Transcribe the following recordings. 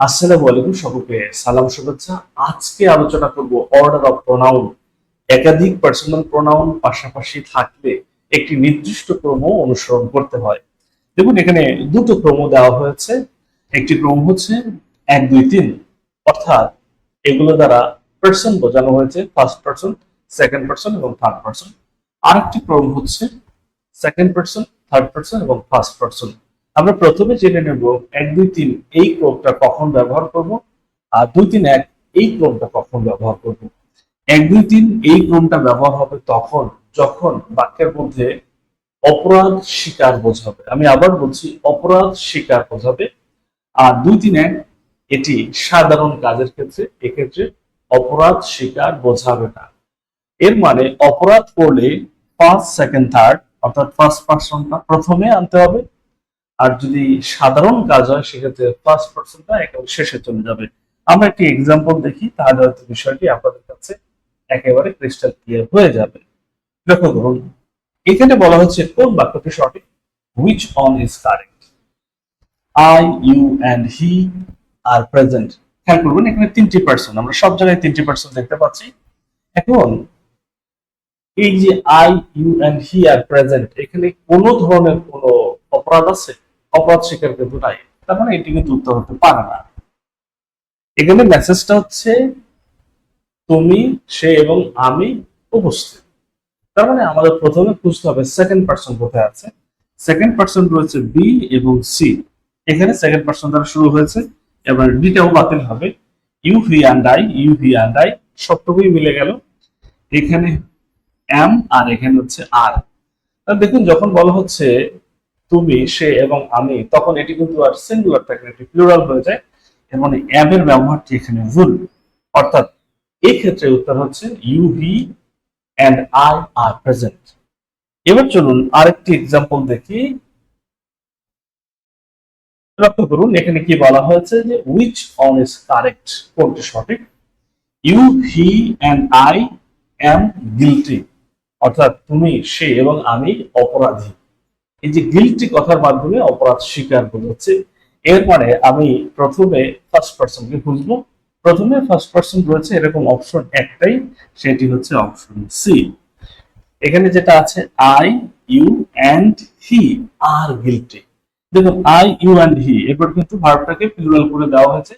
আসসালামু আলাইকুম সকলকে। সালাম, শুভেচ্ছা। আজকে আলোচনা করব অর্ডার অফ প্রোনাউন একাধিক পার্সোনাল প্রোনাউন পাশাপাশি থাকলে একটি নির্দিষ্ট ক্রম অনুসরণ করতে হয়। দেখুন, এখানে দুটো ক্রম দেওয়া হয়েছে। একটি ক্রম হচ্ছে এক, দুই, তিন। অর্থাৎ এগুলো দ্বারা পার্সন বোঝানো হয়েছে ফার্স্ট পার্সন সেকেন্ড পার্সন এবং থার্ড পার্সন আরেকটি ক্রম হচ্ছে সেকেন্ড পার্সন থার্ড পার্সন এবং ফার্স্ট পার্সন আমরা প্রথমে জেনে নেব এক, দুই, তিন, এই ক্রমটা কখন ব্যবহার করব? আর দুই, তিন, এক, এই ক্রমটা কখন ব্যবহার করব? এক, দুই, তিন, এই ক্রমটা ব্যবহার হবে তখন, যখন বাক্যের মধ্যে অপরাধ স্বীকার বোঝাবে। আমি আবার বলছি, অপরাধ স্বীকার বোঝাবে। আর দুই, তিন, এক, এটি সাধারণ কাজের ক্ষেত্রে, এক্ষেত্রে অপরাধ স্বীকার বোঝাবে না। এর মানে অপরাধ করলে ফার্স্ট সেকেন্ড থার্ড অর্থাৎ ফার্স্ট পার্সনটা প্রথমে আনতে হবে আর যদি সাধারণ কাজ হয়, সেক্ষেত্রে ফার্স্ট পার্সনটা একেবারে শেষে চলে যাবে। আমরা একটি এক্সাম্পল দেখি, তাহলে হয়তো বিষয়টি আপনাদের কাছে একেবারে ক্রিস্টাল ক্লিয়ার হয়ে যাবে। লক্ষ্য করুন, এখানে বলা হচ্ছে কোন বাক্যটি সঠিক? Which one is correct I you and he are present খেয়াল করবেন, এখানে তিনটি পার্সন আমরা সব জায়গায় তিনটি পার্সন দেখতে পাচ্ছি। এখন, এই যে I you and he are present এখানে কোনো ধরনের কোনো অপরাধ আছে? অপরাধ স্বীকার কিন্তু নাই তার মানে এটি কিন্তু উত্তর হতে পারে না। এখানে মেসেজটা হচ্ছে তুমি সে এবং আমি উপস্থিত। তার মানে আমাদের প্রথমে খুঁজতে হবে সেকেন্ড পার্সন কোথায় আছে। সেকেন্ড পার্সন রয়েছে বি এবং সি এখানে সেকেন্ড পার্সন দ্বারা শুরু হয়েছে এবার ডিটাও বাতিল হবে। You we and I you we and I সবটুকুই মিলে গেল। এখানে এম আর এখানে হচ্ছে আর দেখুন যখন বলা হচ্ছে তুমি সে এবং আমি তখন এটি কিন্তু আর সিঙ্গুলার থাকে না, এটি প্লুরাল হয়ে যায়। এর মানে এম এর ব্যবহারটি এখানে ভুল অর্থাৎ এই ক্ষেত্রে উত্তর হচ্ছে you he and I are present এবার চলুন আরেকটি এক্সাম্পল দেখি। লক্ষ্য করুন এখানে কি বলা হয়েছে যে উইচ অন ইজ কারেক্ট কোনটি সঠিক? You he and I am guilty অর্থাৎ তুমি সে এবং আমি অপরাধী। এই যে গিলটি কথার মাধ্যমে অপরাধ স্বীকার বোঝাচ্ছে এর মানে আমি প্রথমে ফার্স্ট পার্সনকে খুঁজবো। প্রথমে ফার্স্ট পার্সন রয়েছে এরকম অপশন একটাই, সেটি হচ্ছে অপশন সি এখানে যেটা আছে I you and he are guilty দেখুন আই ইউ অ্যান্ড হি এরপর কিন্তু ভার্বটাকে প্লুরাল করে দেওয়া হয়েছে,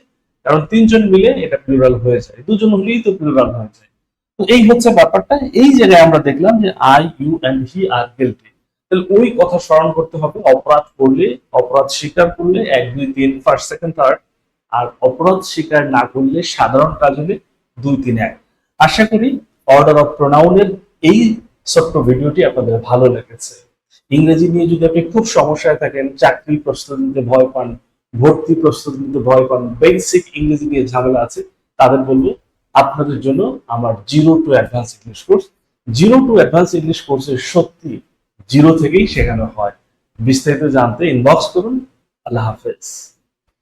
কারণ তিনজন মিলে এটা প্লুরাল হয়ে যায়, দুজন হলেই তো প্লুরাল হয়ে যায়। তো এই হচ্ছে ব্যাপারটা, এই জায়গায় আমরা দেখলাম যে I you and he are guilty তাহলে ওই কথা স্মরণ করতে হবে, অপরাধ করলে, অপরাধ স্বীকার করলে এক, দুই, তিন ফার্স্ট সেকেন্ড থার্ড আর অপরাধ স্বীকার না করলে সাধারণ কাজ হলে দুই, তিন, এক। আশা করি অর্ডার অফ প্রোনাউনের এই ছোট্ট ভিডিওটি আপনাদের ভালো লেগেছে। ইংরেজি নিয়ে যদি আপনি খুব সমস্যায় থাকেন চাকরি প্রস্তুতি নিতে ভয় পান, ভর্তি প্রস্তুতি নিতে ভয় পান বেসিক ইংরেজি নিয়ে ঝামেলা আছে, তাদের বলব আপনাদের জন্য আমার zero to advance English course zero to advance English কোর্সের সত্যি জিরো থেকেই শেখানো হয়। বিস্তারিত জানতে ইনবক্স করুন। আল্লাহ হাফেজ।